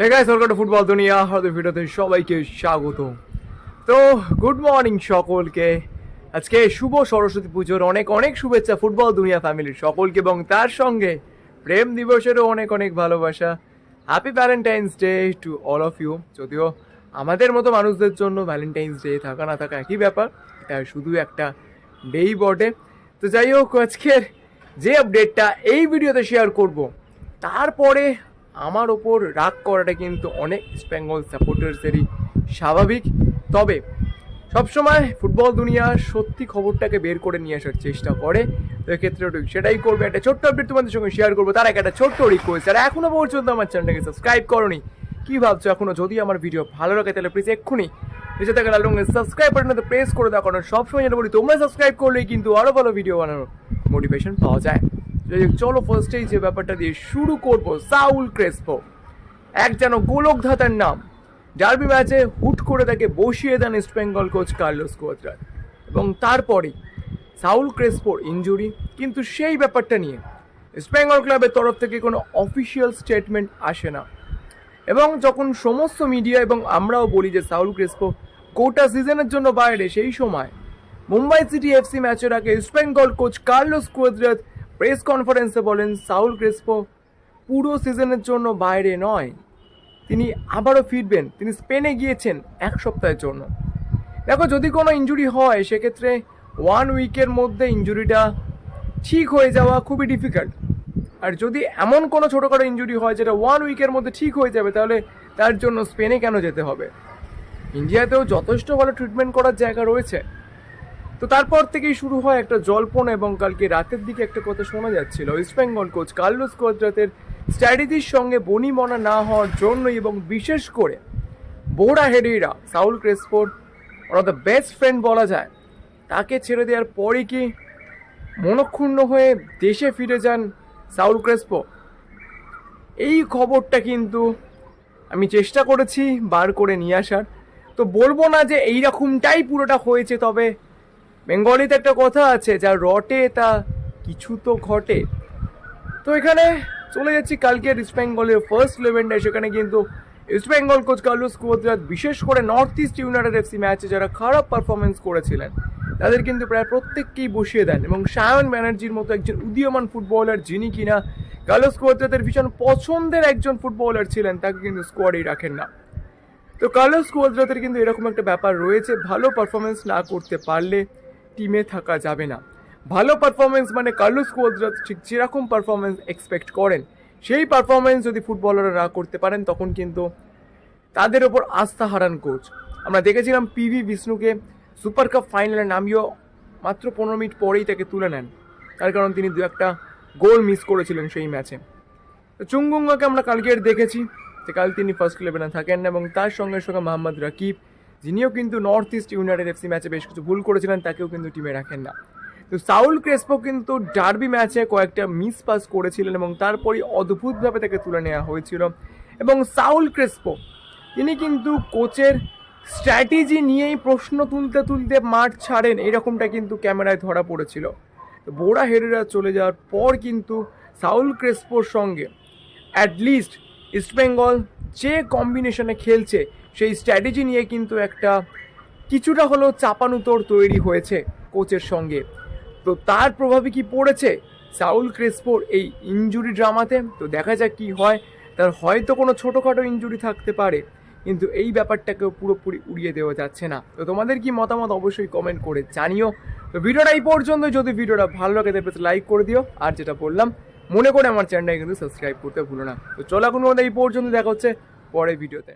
Hey guys welcome to football দুনিয়া আমাদের ভিডিওতে সবাইকে স্বাগত তো গুড মর্নিং সকলকে। আজকে শুভ সরস্বতী পুজোর অনেক অনেক শুভেচ্ছা ফুটবল দুনিয়া ফ্যামিলির সকলকে এবং তার সঙ্গে প্রেম দিবসেরও অনেক অনেক ভালোবাসা। Happy Valentine's day to all of you যদিও আমাদের মতো মানুষদের জন্য ভ্যালেন্টাইন্স ডে থাকা না থাকা একই ব্যাপার, এটা শুধু একটা ডেই বটে। তো যাই হোক, আজকের যে আপডেটটা এই ভিডিওতে শেয়ার করব, তারপরে আমার ওপর রাগ করাটা কিন্তু অনেক বেঙ্গল সাপোর্টার্সেরই স্বাভাবিক। তবে সবসময় ফুটবল দুনিয়া সত্যি খবরটাকে বের করে নিয়ে আসার চেষ্টা করে। তো এক্ষেত্রে সেটাই করবে। একটা ছোট্ট আপডেট তোমাদের সঙ্গে শেয়ার করব। তার একটা ছোট্ট রিকোয়েস্ট আর এখনও পর্যন্ত আমার চ্যানেলটাকে সাবস্ক্রাইব করনি, কি ভাবছ? এখনও যদি আমার ভিডিও ভালো লাগে, তাহলে প্লিজ এক্ষুনি নিচে থেকে লাল রঙের সাবস্ক্রাইব বাটনটা প্রেস করে দাও। কারণ সবসময় যেটা বলি, তোমরা সাবস্ক্রাইব করলেই কিন্তু আরও ভালো ভিডিও বানানোর মোটিভেশন পাওয়া যায়। যাই হোক, চলো ফার্স্টেই যে ব্যাপারটা দিয়ে শুরু করব। সাউল ক্রেসপো এক যেন গোলক ধাতার নাম ডার্বি ম্যাচে হুট করে তাকে বসিয়ে দেন ইস্ট বেঙ্গল কোচ কার্লোস কোয়াদ্রার এবং তারপরেই সাউল ক্রেসপোর ইঞ্জুরি কিন্তু সেই ব্যাপারটা নিয়ে ইস্ট বেঙ্গল ক্লাবের তরফ থেকে কোনো অফিসিয়াল স্টেটমেন্ট আসে না। এবং যখন সমস্ত মিডিয়া এবং আমরাও বলি যে সাউল ক্রেসপো কোটা সিজনের জন্য বাইরে সেই সময় মুম্বাই সিটি এফসি ম্যাচের আগে East Bengal coach Carlos Cuadrat press কনফারেন্সে বলেন, সাউল ক্রেসপো পুরো সিজনের জন্য বাইরে নয়। তিনি আবারও ফিরবেন। তিনি স্পেনে গিয়েছেন এক সপ্তাহের জন্য। দেখো, যদি কোনো ইঞ্জুরি হয়, সেক্ষেত্রে ওয়ান উইকের মধ্যে ইঞ্জুরিটা ঠিক হয়ে যাওয়া খুবই ডিফিকাল্ট আর যদি এমন কোনো ছোটোখাটো ইঞ্জুরি হয়, যেটা ওয়ান উইকের মধ্যে ঠিক হয়ে যাবে, তাহলে তার জন্য স্পেনে কেন যেতে হবে? ইন্ডিয়াতেও যথেষ্ট ভালো ট্রিটমেন্ট করার জায়গা রয়েছে। তো তারপর থেকেই শুরু হয় একটা জল্পন এবং কালকে রাতের দিকে একটা কথা শোনা যাচ্ছিল। ইস্ট বেঙ্গল কোচ কার্লোস কোয়াদ্রাতের স্ট্র্যাটেজির সঙ্গে বনিমনা না হওয়ার জন্য এবং বিশেষ করে বোরা হেডিরা Saul ক্রেসপোর one of the best friend বলা যায়, তাকে ছেড়ে দেওয়ার পরে কি মনক্ষুণ্ণ হয়ে দেশে ফিরে যান সাউল ক্রেসপো? এই খবরটা কিন্তু আমি চেষ্টা করেছি বার করে নিয়ে আসার। তো বলব না যে এইরকমটাই পুরোটা হয়েছে, তবে বেঙ্গলিতে একটা কথা আছে, যা রটে তা কিছু তো ঘটে। তো এখানে চলে যাচ্ছি কালকের ইস্ট বেঙ্গলের ফার্স্ট ইলেভেনটা সেখানে কিন্তু East Bengal coach Carlos Cuadrat বিশেষ করে নর্থ ইস্ট ইউনাইটেড এফসি ম্যাচে যারা খারাপ পারফরমেন্স করেছিলেন, তাদের কিন্তু প্রায় প্রত্যেককেই বসিয়ে দেন। এবং সায়ন ব্যানার্জির মতো একজন উদীয়মান ফুটবলার যিনি কিনা কার্লোস কুয়াদ্রাতের ভীষণ পছন্দের একজন ফুটবলার ছিলেন, তাকে কিন্তু স্কোয়াডেই রাখেন না। তো কার্লোস কুয়াদ্রাতের কিন্তু এরকম একটা ব্যাপার রয়েছে, ভালো পারফরমেন্স না করতে পারলে টিমে থাকা যাবে না। ভালো পারফরমেন্স মানে কার্লোস কুয়াদ্রাত ঠিক যেরকম পারফরমেন্স এক্সপেক্ট করেন, সেই পারফরমেন্স যদি ফুটবলাররা করতে পারেন, তখন কিন্তু তাদের ওপর আস্থা হারান কোচ আমরা দেখেছিলাম পিভি বিষ্ণুকে সুপার কাপ ফাইনালে নামিয়েও মাত্র পনেরো মিনিট পরেই তাকে তুলে নেন। তার কারণ তিনি দু একটা গোল মিস করেছিলেন সেই ম্যাচে তো চুঙ্গুঙ্গাকে আমরা কালকের দেখেছি, যে কাল তিনি ফার্স্ট ইলেভেনে থাকেন এবং তার সঙ্গে সঙ্গে মোহাম্মদ রাকিব যিনিও কিন্তু নর্থ ইস্ট ইউনাইটেড এফসি ম্যাচে বেশ কিছু ভুল করেছিলেন, তাকেও কিন্তু টিমে রাখেন না। তো সাউল ক্রেসপো কিন্তু ডার্বি ম্যাচে কয়েকটা মিস পাস করেছিলেন এবং তারপরই অদ্ভুতভাবে তাকে তুলে নেওয়া হয়েছিল। এবং সাউল ক্রেসপো তিনি কিন্তু কোচের স্ট্র্যাটেজি নিয়েই প্রশ্ন তুলতে তুলতে মাঠ ছাড়েন, এরকমটা কিন্তু ক্যামেরায় ধরা পড়েছিল। তো বোরা হেরেরা চলে যাওয়ার পর কিন্তু সাউল ক্রেসপোর সঙ্গে অ্যাটলিস্ট ইস্টবেঙ্গল যে কম্বিনেশনে খেলছে সেই স্ট্র্যাটেজি নিয়ে কিন্তু একটা কিছুটা হলেও চাপানুতোর তৈরি হয়েছে কোচের সঙ্গে। তো তার প্রভাবে কি পড়েছে? সাউল ক্রেসপোর এই ইঞ্জুরি ড্রামাতে তো দেখা যাক কি হয়। তার হয়তো কোনো ছোটোখাটো ইঞ্জুরি থাকতে পারে, কিন্তু এই ব্যাপারটাকেও পুরোপুরি উড়িয়ে দেওয়া যাচ্ছে না। তো তোমাদের কি মতামত অবশ্যই কমেন্ট করে জানিও। তো ভিডিওটা এই পর্যন্ত। যদি ভিডিওটা ভালো লাগে, তাহলে লাইক করে দিও। আর যেটা বললাম, মনে করে আমার চ্যানেলটাকে কিন্তু সাবস্ক্রাইব করতে ভুলো না। তো চলো এখন এই পর্যন্ত দেখা হচ্ছে পরের ভিডিওতে।